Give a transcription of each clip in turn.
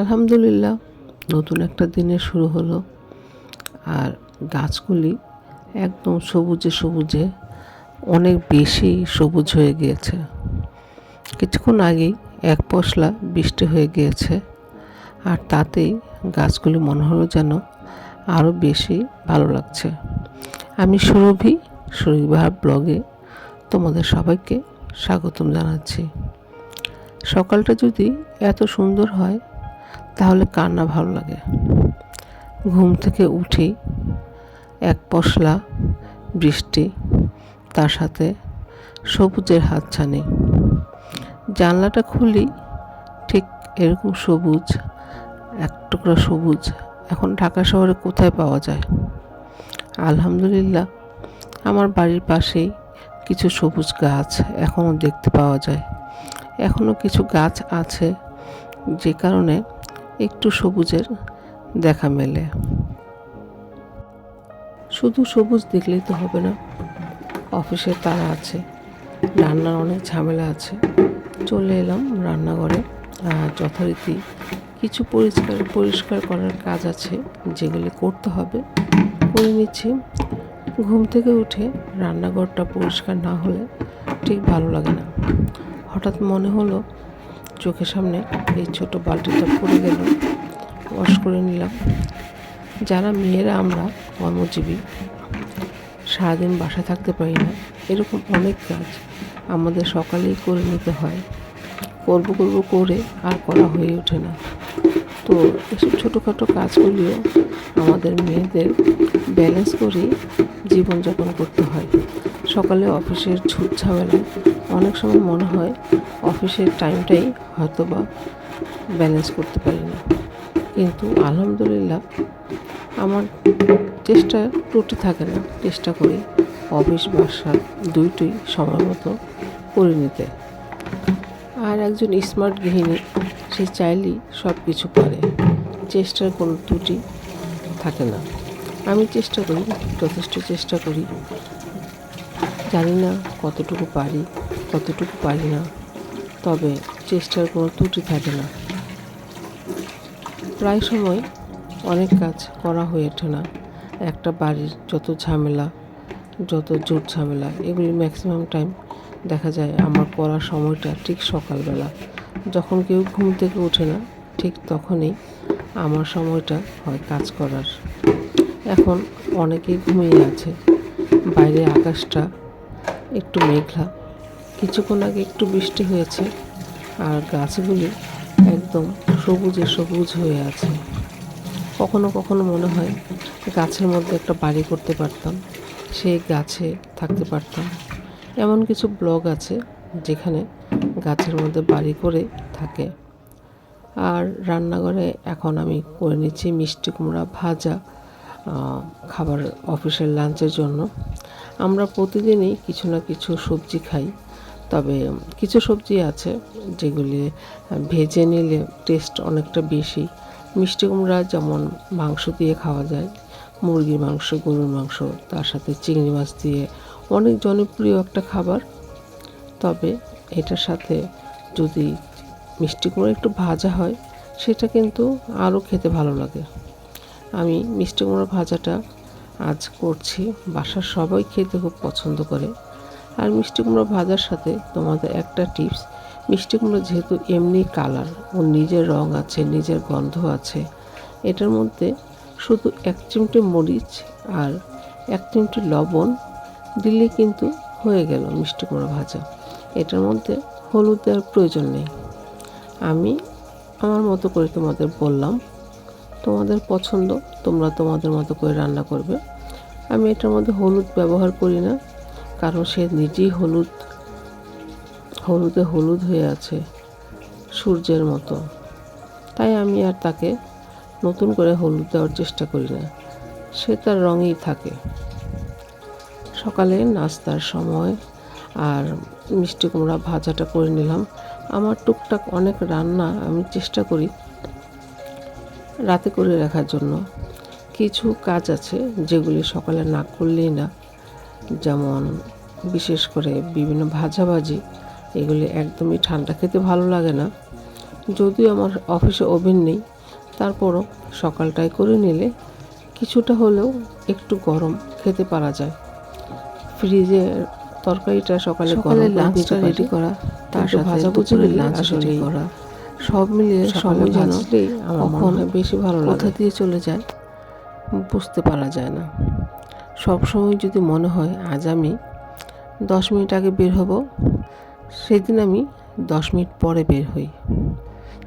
আলহামদুলিল্লাহ, নতুন একটা দিনের শুরু হলো। আর গাছগুলি একদম সবুজে সবুজে, অনেক বেশি সবুজ হয়ে গিয়েছে। কিছুক্ষণ আগেই এক পশলা বৃষ্টি হয়ে গিয়েছে, আর তাতেই গাছগুলি মনে হলো যেন আরও বেশি ভালো লাগছে। আমি সুরভি সুরভিবার ব্লগে তোমাদের সবাইকে স্বাগতম জানাচ্ছি। সকালটা যদি এত সুন্দর হয় তাহলে কার না ভালো লাগে? ঘুম থেকে উঠি, এক পশলা বৃষ্টি, তার সাথে সবুজের হাতছানি। জানলাটা খুলি, ঠিক এরকম সবুজ, এক টুকরা সবুজ। এখন ঢাকা শহরে কোথায় পাওয়া যায়? আলহামদুলিল্লাহ, আমার বাড়ির পাশেই কিছু সবুজ গাছ এখনও দেখতে পাওয়া যায়। এখনও কিছু গাছ আছে যে কারণে একটু সবুজের দেখা মেলে। শুধু সবুজ দেখলেই তো হবে না অফিসের তারা আছে, রান্নার অনেক ঝামেলা আছে। চলে এলাম রান্নাঘরে যথারীতি কিছু পরিষ্কার পরিষ্কার করার কাজ আছে যেগুলি করতে হবে। করে নিচ্ছি। ঘুম থেকে উঠে রান্নাঘরটা পরিষ্কার না হলে ঠিক ভালো লাগে না। হঠাৎ মনে হলো চোখের সামনে এই ছোট বালতিটা পড়ে গেল। ওয়াশ করে নিলাম। যারা মেয়েরা আমরা কর্মজীবী, সারাদিন বাসায় থাকতে পারি না, এরকম অনেক কাজ আমাদের সকালেই করে নিতে হয়। করব করব করে আর করা হয়ে ওঠে না। তো এসব ছোটোখাটো কাজগুলিও আমাদের মেয়েদের ব্যালেন্স করেই জীবনযাপন করতে হয়। সকালে অফিসের ছুট ঝামেলায় অনেক সময় মনে হয় অফিসের টাইমটাই হয়তো বা ব্যালেন্স করতে পারি না কিন্তু আলহামদুলিল্লাহ আমার চেষ্টা ত্রুটি থাকে না। চেষ্টা করি অফিস, বাসা দুইটি সময় মতো করে নিতে। আর একজন স্মার্ট গৃহিণী, সে চাইলেই সব কিছু পারে। চেষ্টার কোনো ত্রুটি থাকে না। আমি চেষ্টা করি, যথেষ্ট চেষ্টা করি। জানি না কতটুকু পারি কতটুকু পারি না। তবে চেষ্টার কোনো ত্রুটি থাকে না। প্রায় সময় অনেক কাজ করা হয়ে ওঠে না। একটা বাড়ির যত ঝামেলা, যত জোর ঝামেলা, এগুলি ম্যাক্সিমাম টাইম দেখা যায় আমার করার সময়টা ঠিক সকালবেলা। যখন কেউ ঘুম থেকে ওঠে না, ঠিক তখনই আমার সময়টা হয় কাজ করার। এখন অনেকেই ঘুমিয়ে আছে। বাইরে আকাশটা একটু মেঘলা কিছুক্ষণ আগে একটু বৃষ্টি হয়েছে আর গাছগুলি একদম সবুজে সবুজ হয়ে আছে। কখনো কখনো মনে হয় গাছের মধ্যে একটা বাড়ি করতে পারতাম সেই গাছে থাকতে পারতাম। এমন কিছু ব্লগ আছে যেখানে গাছের মধ্যে বাড়ি করে থাকে। আর রান্নাঘরে এখন আমি করে নিচ্ছি মিষ্টি কুমড়া ভাজা খাবার অফিসের লাঞ্চের জন্য। আমরা প্রতিদিনই কিছু না কিছু সবজি খাই। তবে কিছু সবজি আছে যেগুলি ভেজে নিলে টেস্ট অনেকটা বেশি। মিষ্টি কুমড়া যেমন মাংস দিয়ে খাওয়া যায়, মুরগির মাংস, গরুর মাংস, তার সাথে চিংড়ি মাছ দিয়ে অনেক জনপ্রিয় একটা খাবার। তবে এটার সাথে যদি মিষ্টি কুমড়া একটু ভাজা হয়, সেটা কিন্তু আরও খেতে ভালো লাগে। আমি মিষ্টি কুমড়া ভাজাটা আজ করছি, বাসার সবাই খেতে খুব পছন্দ করে। আর মিষ্টি কুমড়ো ভাজার সাথে তোমাদের একটা টিপস। মিষ্টি কুমড়ো যেহেতু এমনি কালার ও নিজের রং আছে, নিজের গন্ধ আছে, এটার মধ্যে শুধু এক চিমটে মরিচ আর এক চিমটে লবণ দিলে কিন্তু হয়ে গেল মিষ্টি কুমড়ো ভাজা। এটার মধ্যে হলুদ দেওয়ার প্রয়োজন নেই। আমি আমার মতো করে তোমাদের বললাম, তোমাদের পছন্দ, তোমরা তোমাদের মতো করে রান্না করবে। আমি এটার মধ্যে হলুদ ব্যবহার করি না কারণ সে নিজেই হলুদ, হলুদে হলুদ হয়ে আছে সূর্যের মতো। তাই আমি আর তাকে নতুন করে হলুদ দেওয়ার চেষ্টা করি না। সে তার রঙেই থাকে। সকালে নাস্তার সময় আর মিষ্টি কুমড়া ভাজাটা করে নিলাম। আমার টুকটাক অনেক রান্না আমি চেষ্টা করি রাতে করে রাখার জন্য। কিছু কাজ আছে যেগুলি সকালে না করলেই না। যেমন বিশেষ করে বিভিন্ন ভাজাভাজি এগুলি একদমই ঠান্ডা খেতে ভালো লাগে না। যদিও আমার অফিসে ওভেন নেই তারপরও সকালটায় করে নিলে কিছুটা হলেও একটু গরম খেতে পারা যায়। ফ্রিজে তরকারিটা সকালে সকালে লাঞ্চটা রেডি করা তার সাথে ভাজা দুপুরে ভুজি লাঞ্চ রেডি করা সব মিলিয়ে সকালে সময় যেন আমার মনে বেশি ভালো কোথা লাগে দিয়ে চলে যায় বুঝতে পারা যায় না। সব সময় যদি মনে হয় আজ আমি দশ মিনিট আগে বের হব। সেদিন আমি দশ মিনিট পরে বের হই।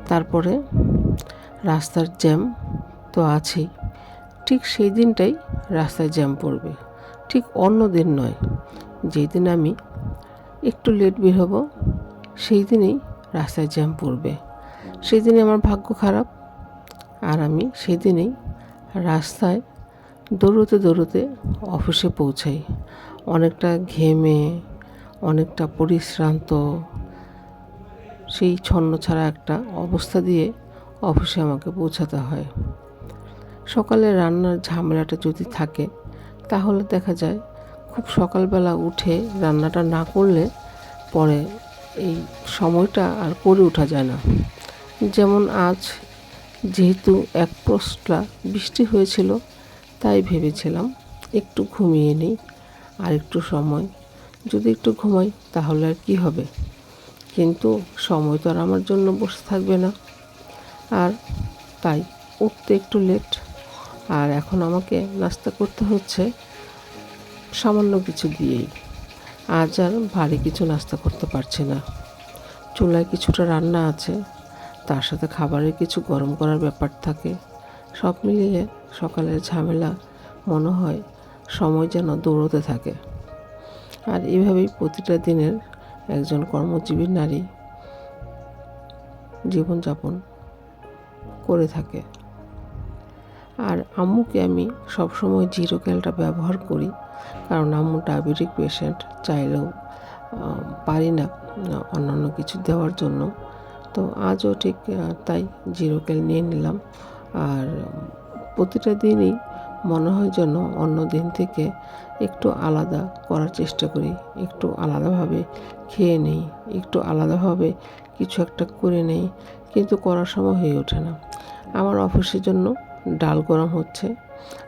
তারপরে রাস্তার জ্যাম তো আছেই। ঠিক সেই দিনটাই রাস্তায় জ্যাম পড়বে। ঠিক অন্য দিন নয় যেই দিন আমি একটু লেট বের হব, সেই দিনেই রাস্তায় জ্যাম পড়বে। সেই দিনে আমার ভাগ্য খারাপ। আর আমি সেদিনেই রাস্তায় দৌড়তে দৌড়তে অফিসে পৌঁছাই। অনেকটা ঘেমে, অনেকটা পরিশ্রান্ত, সেই ছন্ন ছাড়া একটা অবস্থা দিয়ে অফিসে আমাকে পৌঁছাতে হয়। সকালে রান্নার ঝামেলাটা যদি থাকে, তাহলে দেখা যায় খুব সকালবেলা উঠে রান্নাটা না করলে পরে এই সময়টা আর করে ওঠা যায় না। যেমন আজ যেহেতু এক প্রস্টলা বৃষ্টি হয়েছিল, তাই ভেবেছিলাম একটু ঘুমিয়ে নিই। আর একটু সময়। যদি একটু ঘুমাই, তাহলে আর কি হবে? কিন্তু সময় তো আর আমার জন্য বসে থাকবে না। আর তাই উঠতে একটু লেট আর এখন আমাকে নাস্তা করতে হচ্ছে সামান্য কিছু দিয়েই। আজ আর ভারী কিছু নাস্তা করতে পারছি না। চুলায় কিছুটা রান্না আছে। তার সাথে খাবারের কিছু গরম করার ব্যাপার থাকে। সব মিলিয়ে সকালের ঝামেলা মনে হয় সময় যেন দৌড়তে থাকে। আর এভাবেই প্রতিটা দিনের একজন কর্মজীবী নারী জীবনযাপন করে থাকে। আর আম্মুকে আমি সবসময় জিরো ক্যালটা ব্যবহার করি, কারণ আম্মু ডায়াবেটিক পেশেন্ট, চাইলেও পারি না, অন্যান্য কিছু দেওয়ার জন্য। তো আজও ঠিক তাই জিরো ক্যাল নিয়ে নিলাম। আর প্রতিটা দিনই মনে হয় যেন অন্য দিন থেকে একটু আলাদা করার চেষ্টা করি। একটু আলাদাভাবে খেয়ে নেই, একটু আলাদাভাবে কিছু একটা করে নেই, কিন্তু করার সময় হয়ে ওঠে না। আমার অফিসের জন্য ডাল গরম হচ্ছে,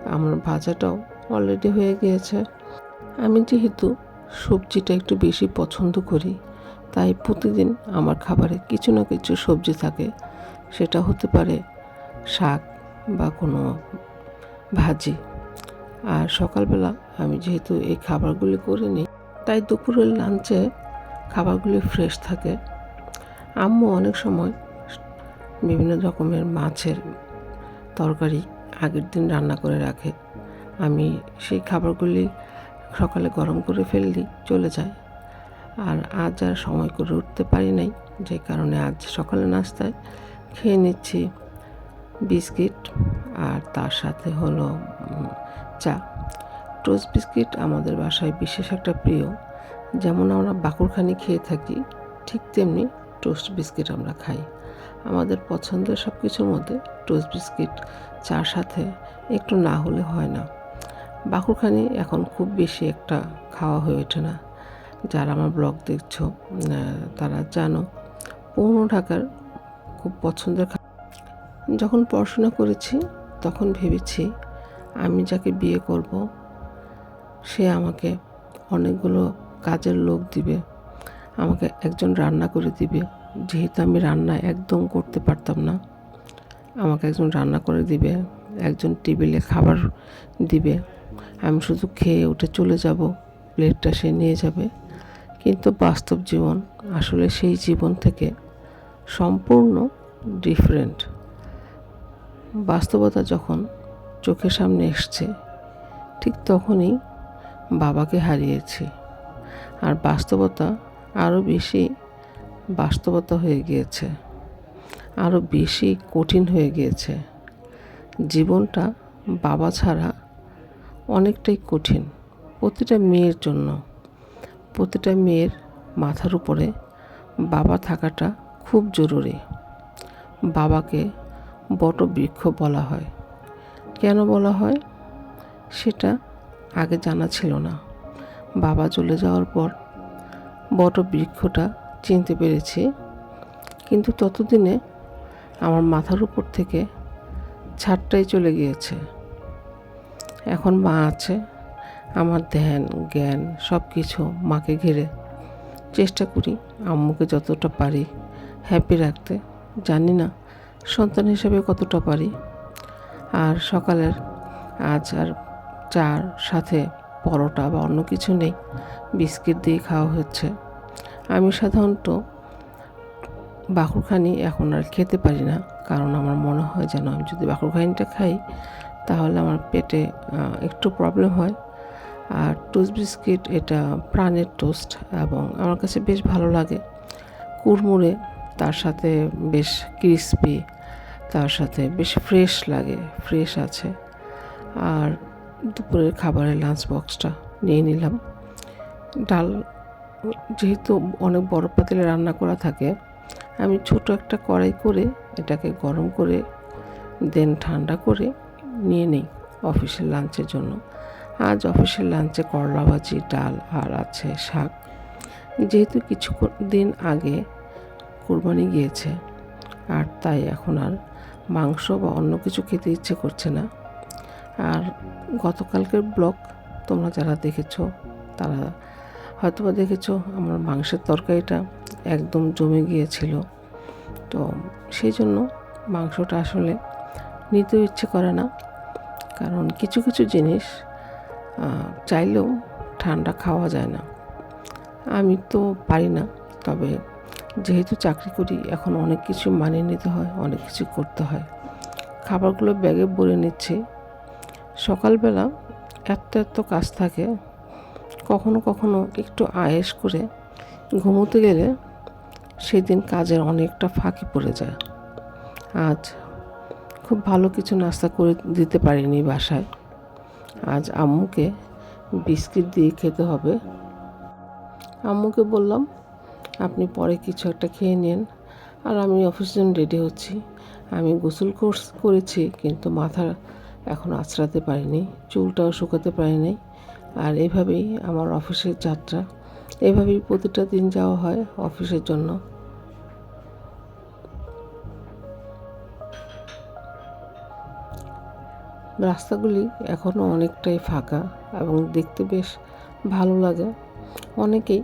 আমার ভাজাটাও অলরেডি হয়ে গিয়েছে। আমি যেহেতু সবজিটা একটু বেশি পছন্দ করি, তাই প্রতিদিন আমার খাবারে কিছু না কিছু সবজি থাকে। সেটা হতে পারে শাক বা কোনো ভাজি। আর সকালবেলা আমি যেহেতু এই খাবারগুলি করে নিই তাই দুপুরের লাঞ্চে খাবারগুলি ফ্রেশ থাকে। আম্মু অনেক সময় বিভিন্ন রকমের মাছের তরকারি আগের দিন রান্না করে রাখে। আমি সেই খাবারগুলি সকালে গরম করে ফেললি চলে যায়। আর আজ আর সময় করে উঠতে পারি নাই, যে কারণে আজ সকালে নাস্তায় খেয়ে নিচ্ছি। বিস্কিট আর তার সাথে হলো চা। টোস্ট বিস্কিট আমাদের বাসায় বিশেষ একটা প্রিয়। যেমন আমরা বাকুরখানি খেয়ে থাকি, ঠিক তেমনি টোস্ট বিস্কিট আমরা খাই। আমাদের পছন্দের সব কিছুর মধ্যে টোস্ট বিস্কিট, চার সাথে একটু না হলে হয় না। বাকুরখানি এখন খুব বেশি একটা খাওয়া হয়ে ওঠে না। যারা আমার ব্লগ দেখছ তারা জানো, পুরনো ঢাকার খুব পছন্দের যখন পড়াশোনা করেছি, তখন ভেবেছি আমি যাকে বিয়ে করব, সে আমাকে অনেকগুলো কাজের লোক দিবে, আমাকে একজন রান্না করে দিবে। যেহেতু আমি রান্না একদম করতে পারতাম না, আমাকে একজন রান্না করে দিবে, একজন টেবিলে খাবার দিবে। আমি শুধু খেয়ে উঠে চলে যাব, প্লেটটা সে নিয়ে যাবে। কিন্তু বাস্তব জীবন আসলে সেই জীবন থেকে সম্পূর্ণ ডিফারেন্ট বাস্তবতা যখন চোখের সামনে এসছে, ঠিক তখনই বাবাকে হারিয়েছি। আর বাস্তবতা আরও বেশি বাস্তবতা হয়ে গিয়েছে আরও বেশি কঠিন হয়ে গিয়েছে। জীবনটা বাবা ছাড়া অনেকটাই কঠিন, প্রতিটা মেয়ের জন্য। প্রতিটা মেয়ের মাথার উপরে বাবা থাকাটা খুব জরুরি। বাবাকে বটবৃক্ষ বলা হয়। কেন বলা হয়? সেটা আগে জানা ছিল না। বাবা চলে যাওয়ার পর বটবৃক্ষটা চিনতে পেরেছি। কিন্তু ততদিনে আমার মাথার উপর থেকে ছাদটাই চলে গিয়েছে। এখন মা আছে, আমার ধ্যান, জ্ঞান সব কিছু মাকে ঘিরে। চেষ্টা করি আম্মুকে যতটা পারি হ্যাপি রাখতে। জানি না সন্তান হিসেবে কতটা পারি? আর সকালের আজ আর চার সাথে পরোটা বা অন্য কিছু নেই, বিস্কিট দিয়ে খাওয়া হচ্ছে। আমি সাধারণত বাকুরখানি এখন আর খেতে পারি না, কারণ আমার মনে হয় যেন আমি যদি বাকুরখানিটা খাই, তাহলে আমার পেটে একটু প্রবলেম হয়। আর টোস্ট বিস্কিট এটা প্রাণের টোস্ট এবং আমার কাছে বেশ ভালো লাগে। কুড়মুড়ে তার সাথে বেশ ক্রিসপি তার সাথে বেশ ফ্রেশ লাগে ফ্রেশ আছে। আর দুপুরের খাবারের লাঞ্চ বক্সটা নিয়ে নিলাম। ডাল, যেহেতু অনেক বড় পাতিলে রান্না করা থাকে, আমি ছোট একটা কড়াই করে এটাকে গরম করে দেন ঠান্ডা করে নিয়ে নিই অফিসের লাঞ্চের জন্য। আজ অফিসের লাঞ্চে করলা ভাজি, ডাল আর আছে শাক। যেহেতু কিছু দিন আগে কোরবানি গিয়েছে। আর তাই এখন আর মাংস বা অন্য কিছু খেতে ইচ্ছে করছে না। আর গতকালকের ব্লগ তোমরা যারা দেখেছ, তারা হয়তো বা দেখেছ, আমার মাংসের তরকারিটা একদম জমে গিয়েছিল। তো সেই জন্য মাংসটা আসলে নিতেও ইচ্ছে করে না। কারণ কিছু কিছু জিনিস চাইলেও ঠান্ডা খাওয়া যায় না। আমি তো পারি না, তবে যেহেতু চাকরি করি, এখন অনেক কিছু মানিয়ে নিতে হয়, অনেক কিছু করতে হয়। খাবারগুলো ব্যাগে ভরে নিচ্ছি। সকালবেলা এত এত কাজ থাকে, কখনো কখনো একটু আয়েস করে ঘুমোতে গেলে সেদিন কাজের অনেকটা ফাঁকি পড়ে যায়। আজ খুব ভালো কিছু নাস্তা করে দিতে পারিনি বাসায়। আজ আম্মুকে বিস্কিট দিয়ে খেতে হবে। আম্মুকে বললাম আপনি পরে কিছু একটা খেয়ে নেন। আর আমি অফিসের জন্য রেডি হচ্ছি। আমি গোসল কোর্স করেছি, কিন্তু মাথা এখন আঁচড়াতে পারিনি, চুলটাও শুকাতে পারিনি। আর এভাবেই আমার অফিসের যাত্রা। এভাবেই প্রতিটা দিন যাওয়া হয় অফিসের জন্য। রাস্তাগুলি এখনও অনেকটাই ফাঁকা এবং দেখতে বেশ ভালো লাগে। অনেকেই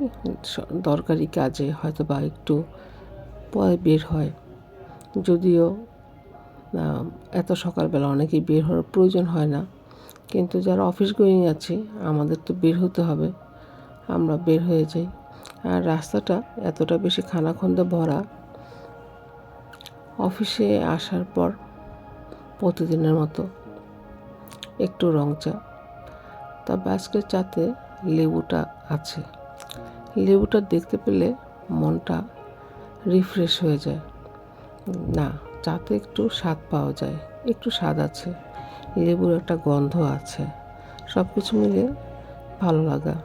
দরকারি কাজে হয়তো বা একটু পরে বের হয়। যদিও এত সকালবেলা অনেকেই বের হওয়ার প্রয়োজন হয় না। কিন্তু যারা অফিস গোয়িং আছি, আমাদের তো বের হতে হবে। আমরা বের হয়ে যাই। আর রাস্তাটা এতটা বেশি খানাখন্দে ভরা, অফিসে আসার পর প্রতিদিনের মতো একটু রং চা। তবে আজকের চাতে লেবুটা আছে। লেবুটা দেখতে পেলে মনটা রিফ্রেশ হয়ে যায়। না চাতে একটু স্বাদ পাওয়া যায়, একটু স্বাদ আছে, লেবুর একটা গন্ধ আছে সব কিছু মিলে ভালো লাগা।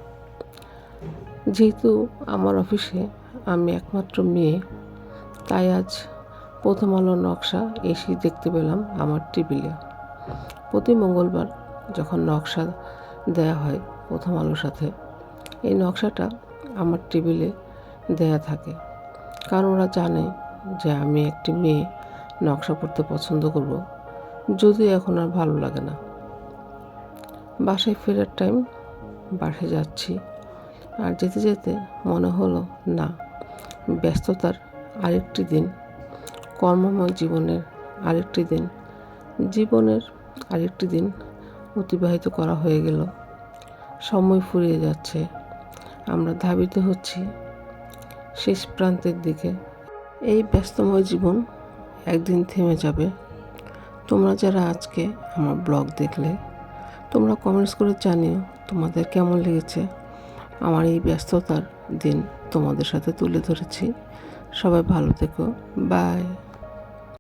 যেহেতু আমার অফিসে আমি একমাত্র মেয়ে, তাই আজ প্রথম আলো নকশা এসে দেখতে পেলাম আমার টেবিলে। প্রতি মঙ্গলবার যখন নকশা দেয়া হয় প্রথম আলোর সাথে। এই নকশাটা আমার টেবিলে দেয়া থাকে। কারণ ওরা জানে যে আমি একটি মেয়ে, নকশা করতে পছন্দ করব। যদিও এখন আর ভালো লাগে না। বাসায় ফেরার টাইম বাসে যাচ্ছি। আর যেতে যেতে মনে হলো, না, ব্যস্ততার আরেকটি দিন, কর্মময় জীবনের আরেকটি দিন, জীবনের আরেকটি দিন অতিবাহিত করা হয়ে গেল। সময় ফুরিয়ে যাচ্ছে। আমরা ধাবিত হচ্ছি শেষ প্রান্তের দিকে। এই ব্যস্তময় জীবন একদিন থেমে যাবে। তোমরা যারা আজকে আমার ব্লগ দেখলে, তোমরা কমেন্টস করে জানিও তোমাদের কেমন লেগেছে। আমার এই ব্যস্ততার দিন তোমাদের সাথে তুলে ধরেছি। সবাই ভালো থেকো। বাই